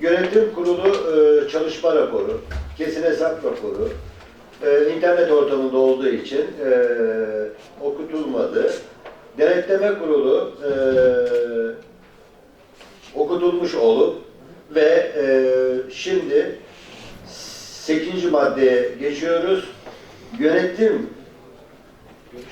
yönetim kurulu e, çalışma raporu, kesin hesap raporu, e, internet ortamında olduğu için e, okutulmadı. Denetleme kurulu e, okutulmuş olup ve e, şimdi 8. maddeye geçiyoruz. Yönetim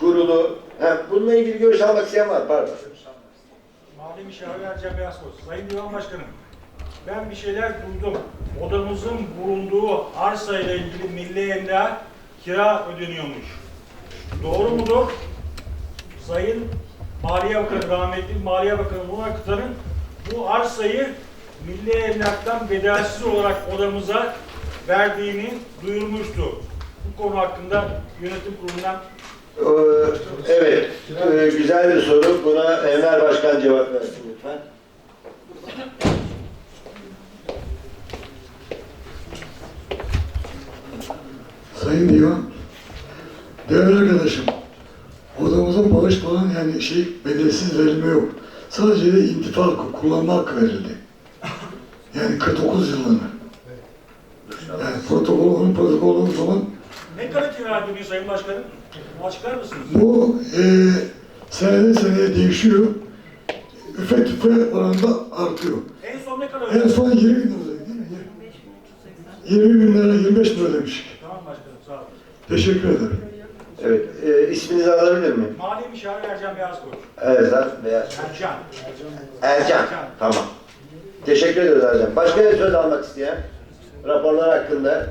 kurulu, ha, bununla ilgili görüş almak isteyen var, pardon. Mali Müşavir Ercan Beyazkoz. Sayın Divan Başkanım, ben bir şeyler duydum. Odamızın bulunduğu arsayla ilgili milli emlak kira ödeniyormuş. Doğru mudur? Sayın Maliye Bakanı, rahmetli Maliye Bakanı Murat Akıtan'ın bu arsayı milli emlaktan bedelsiz olarak odamıza verdiğini duyurmuştu. Bu konu hakkında yönetim kurulundan Ee, Evet, e, güzel bir soru. Buna Enver Başkan cevap versin lütfen. Sayın Divan, değerli arkadaşım, odamıza bağış falan yani şey bedelsiz verilme yok. Sadece de intifa hakkı, kullanma hakkı verildi. Yani 49 yıllığına. Yani protokol, onun protokolü zaman ne kadar kira ödeniyor Sayın Başkanım? Açıklar mısınız? bu e, seneden seneye değişiyor. Üfe tüfe oranında artıyor. En son ne kadar En son 20 bin lira değil mi? 20 bin lira, 25 bin lira demiştik. Tamam başkanım sağ olun. Teşekkür ederim. Evet, e, isminizi alabilir miyim? Mali Müşavir Ercan Beyazkoç. Ercan Beyaz. Ercan. Ercan. Tamam. Teşekkür ederiz Ercan. Başka bir söz almak isteyen? Raporlar hakkında.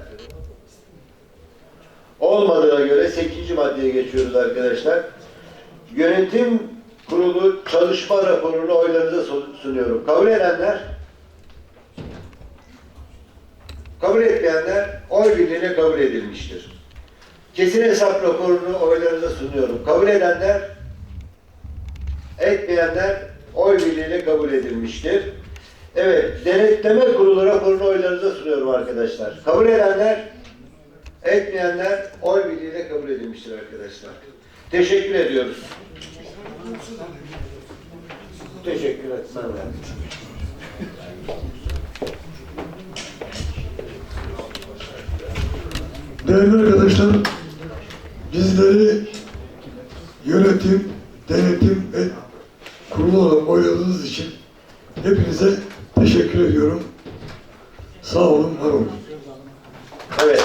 Olmadığına göre 8. maddeye geçiyoruz arkadaşlar. Yönetim kurulu çalışma raporunu oylarınıza sun- sunuyorum. Kabul edenler? Kabul etmeyenler oy birliğiyle kabul edilmiştir. Kesin hesap raporunu oylarınıza sunuyorum. Kabul edenler? Etmeyenler oy birliğiyle kabul edilmiştir. Evet, denetleme kurulu raporunu oylarınıza sunuyorum arkadaşlar. Kabul edenler, etmeyenler oy birliğiyle kabul edilmiştir arkadaşlar. Teşekkür ediyoruz. Teşekkür etmem Değerli arkadaşlar, bizleri yönetim, denetim ve kurulu olarak oyladığınız için hepinize teşekkür ediyorum. Sağ olun, var olun. Evet,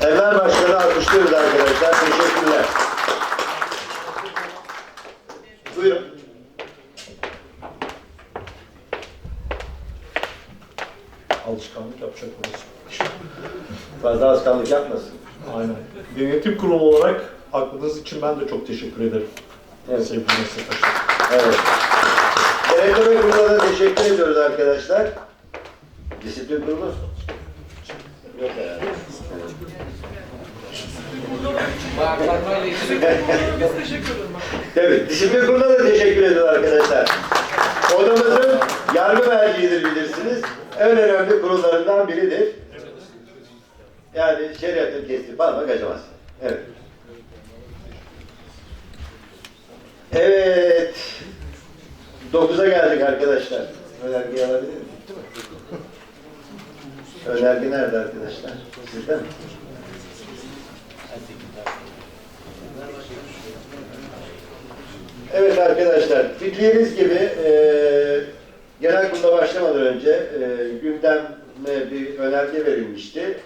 Enver Başkanı alkışlıyoruz arkadaşlar. Teşekkürler. Buyurun. Alışkanlık yapacak orası. Fazla askanlık yapmasın. Aynen. Yönetim kurulu olarak aklınız için ben de çok teşekkür ederim. Evet. Sevgili meslektaşlar. Evet. Denetleme kuruluna da teşekkür ediyoruz arkadaşlar. Disiplin kurulu? Yok herhalde. Evet, disiplin kuruluna da teşekkür ediyoruz arkadaşlar. Odamızın yargı merkezidir bilirsiniz. En önemli kurullarından biridir. Yani şeriatın kestiği parmak acımaz. Evet. Evet. 9'a geldik arkadaşlar. Önergeyi alabilir miyim? Önerge nerede arkadaşlar? Sizde mi? Evet arkadaşlar, bildiğiniz gibi e, genel kurula başlamadan önce e, gündeme bir önerge verilmişti.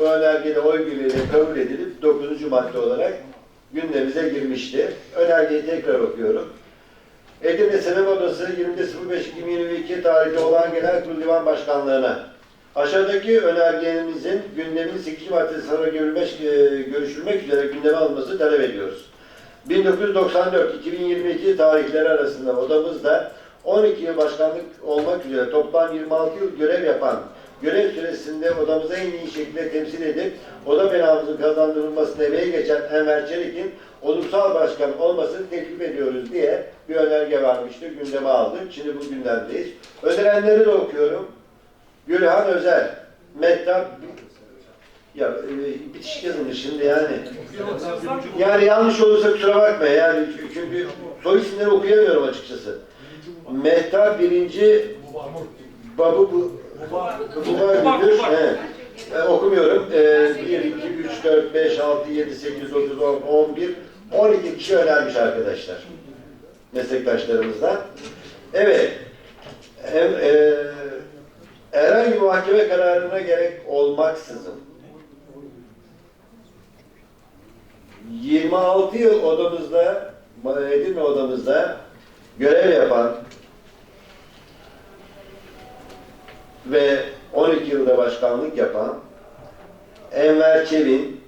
O önerge de oy birliğiyle kabul edilip 9. madde olarak gündemimize girmişti. Önergeyi tekrar okuyorum. Edirne Senem Odası 20.05.2022 tarihli olan Genel Kurul Divan Başkanlığı'na aşağıdaki önergemizin gündemin 8. maddesi sonra görülmek, e, görüşülmek üzere gündeme alınması talep ediyoruz. 1994-2022 tarihleri arasında odamızda 12 yıl başkanlık olmak üzere toplam 26 yıl görev yapan, görev süresinde odamızı en iyi şekilde temsil edip oda binamızın kazandırılmasına emeği geçen Enver Çelik'in onursal başkan olmasını teklif ediyoruz diye bir önerge varmıştı. Gündeme aldık. Şimdi bu gündemdeyiz. Önerenleri de okuyorum. Gülhan Özel, Mehtap ya e, bitişik yazılmış şimdi yani. Yani yanlış olursa kusura bakma yani çünkü soy isimleri okuyamıyorum açıkçası. Mehtap birinci Babu bu Buba güdür. He. E, okumuyorum. E, 1, 2, 3, 4, 5, 6, 7, 8, 9, 10, 11, 12 kişi önermiş arkadaşlar. Meslektaşlarımızdan. Evet. Hem, e, herhangi bir mahkeme kararına gerek olmaksızın 26 yıl odamızda, Edirne odamızda görev yapan ve 12 yılda başkanlık yapan Enver Çevin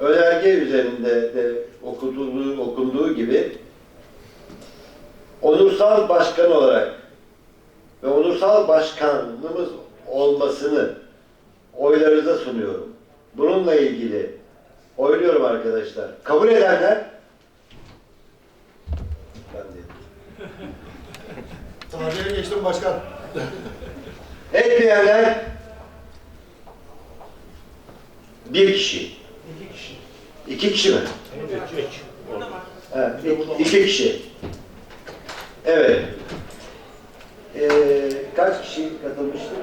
önerge üzerinde de okutulduğu, okunduğu gibi onursal başkan olarak ve onursal başkanımız olmasını oylarınıza sunuyorum. Bununla ilgili oyluyorum arkadaşlar. Kabul edenler ben değilim. Tarihe geçtim başkan. Etmeyenler bir kişi. İki kişi. Mi? Evet, iki kişi. Evet. Ee, kaç kişi katılmıştık?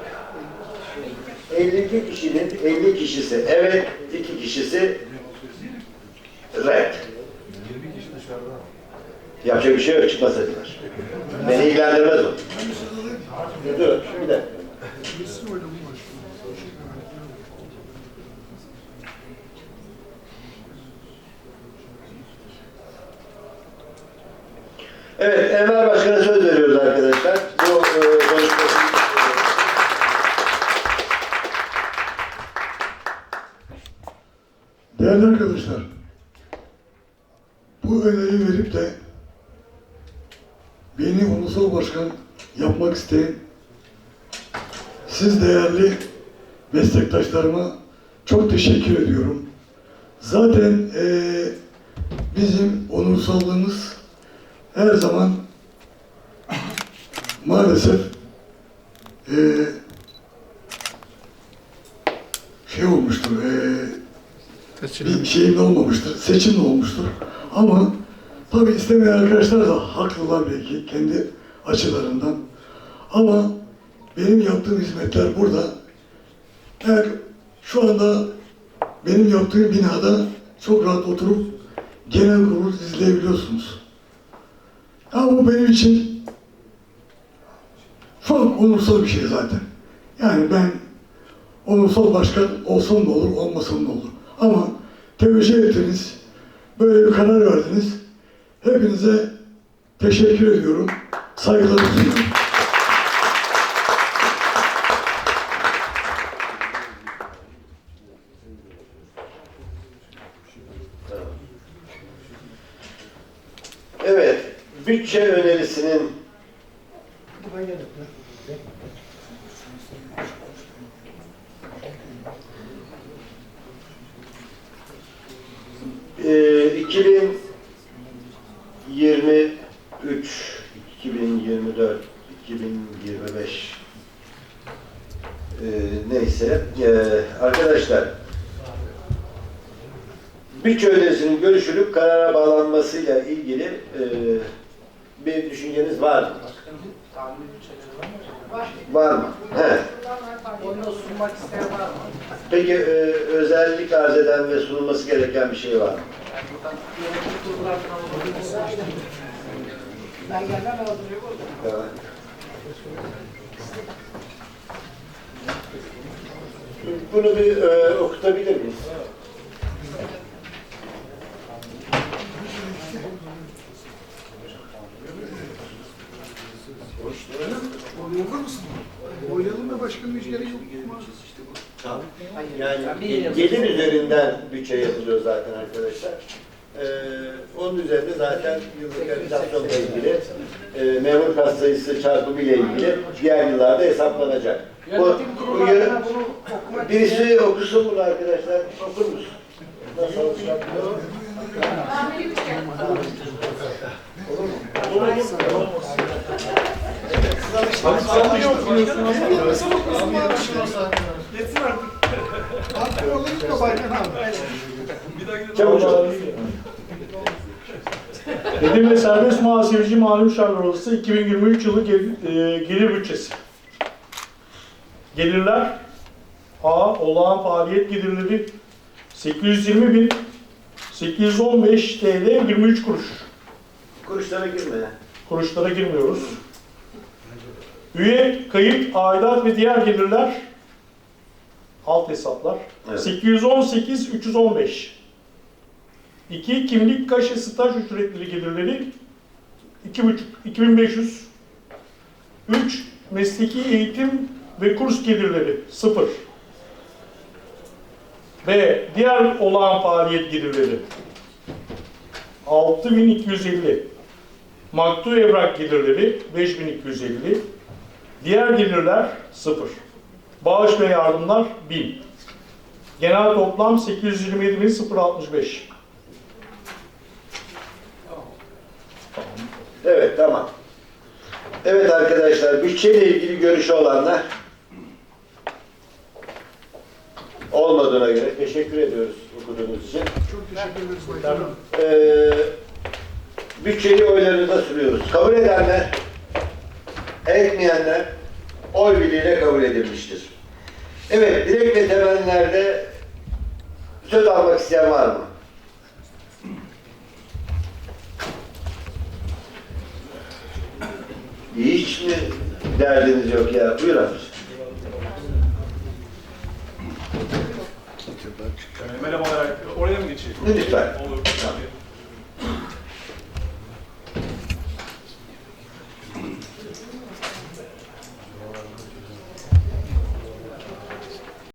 52 kişinin 50 kişisi evet, iki kişisi red. Yapacak bir şey yok, çıkmasaydılar. Beni ilgilendirmez o. Dur, bir dakika. Evet, Enver Başkan'a söz veriyoruz arkadaşlar. Bu e, konuşması... Değerli arkadaşlar, bu öneriyi verip de beni ulusal başkan yapmak isteyen siz değerli meslektaşlarıma çok teşekkür ediyorum. Zaten eee, bizim onursallığımız her zaman maalesef eee, şey olmuştur, eee bir şeyim olmamıştır, seçim olmuştur. Ama tabii istemeyen arkadaşlar da haklılar belki kendi açılarından. Ama benim yaptığım hizmetler burada. Eğer şu anda benim yaptığım binada çok rahat oturup genel kurulu izleyebiliyorsunuz. Ama bu benim için çok onursal bir şey zaten. Yani ben onursal başkan olsam da olur, olmasam da olur. Ama teveccüh ettiniz, böyle bir karar verdiniz. Hepinize teşekkür ediyorum, saygılar sunuyorum. Evet, bütçe önerisinin Ee, 2023, 2024, 2025 ee, neyse ee, arkadaşlar bütçe önerisinin görüşülüp karara bağlanmasıyla ilgili ee, bir düşünceniz var mı? Var mı? He. Onu sunmak isteyen var mı? Peki ee, özellik arz eden ve sunulması gereken bir şey var mı? Ben gelmem lazım. Evet. Bunu bir e, okutabilir miyiz? Okur musun? Oynayalım da başkanın hiç gerek yok. Tamam. Hayır. Yani bir yıl- gelir üzerinden bütçe yapılıyor zaten arkadaşlar. Ee, onun üzerinde zaten yıllık enflasyonla ilgili e, memur kas sayısı çarpımı ile ilgili diğer yıllarda hesaplanacak. Bu, bu, isteyen birisi okusun bunu arkadaşlar. Okur musun? Nasıl? Artık olur mu başkan abi? Çabuk çabuk. Edirne Serbest Muhasebeci Mali Müşavirler Odası 2023 yılı gel- e, gelir bütçesi. Gelirler A. Olağan faaliyet gelirleri 820 bin 815 TL 23 kuruş. Kuruşlara girme. Kuruşlara girmiyoruz. Üye, kayıt, aidat ve diğer gelirler alt hesaplar. Evet. 818 315. 2 kimlik kaşe staj ücretleri gelirleri 2,5 2500. 3 mesleki eğitim ve kurs gelirleri 0. B. Diğer olağan faaliyet gelirleri 6250. Maktu evrak gelirleri 5250. Diğer gelirler 0. Bağış ve yardımlar 1000. Genel toplam 827.065. Evet tamam. Evet arkadaşlar bütçeyle ilgili görüşü olanlar olmadığına göre teşekkür ediyoruz okuduğunuz için. Çok teşekkür ederiz başkanım. Ee, bütçeyi oylarınıza sunuyoruz. Kabul edenler, etmeyenler oy birliğiyle kabul edilmiştir. Evet, dilek ve temennilerde söz almak isteyen var mı? Hiç mi derdiniz yok ya? Buyur abi. Merhabalar. Oraya mı geçeyim? Lütfen.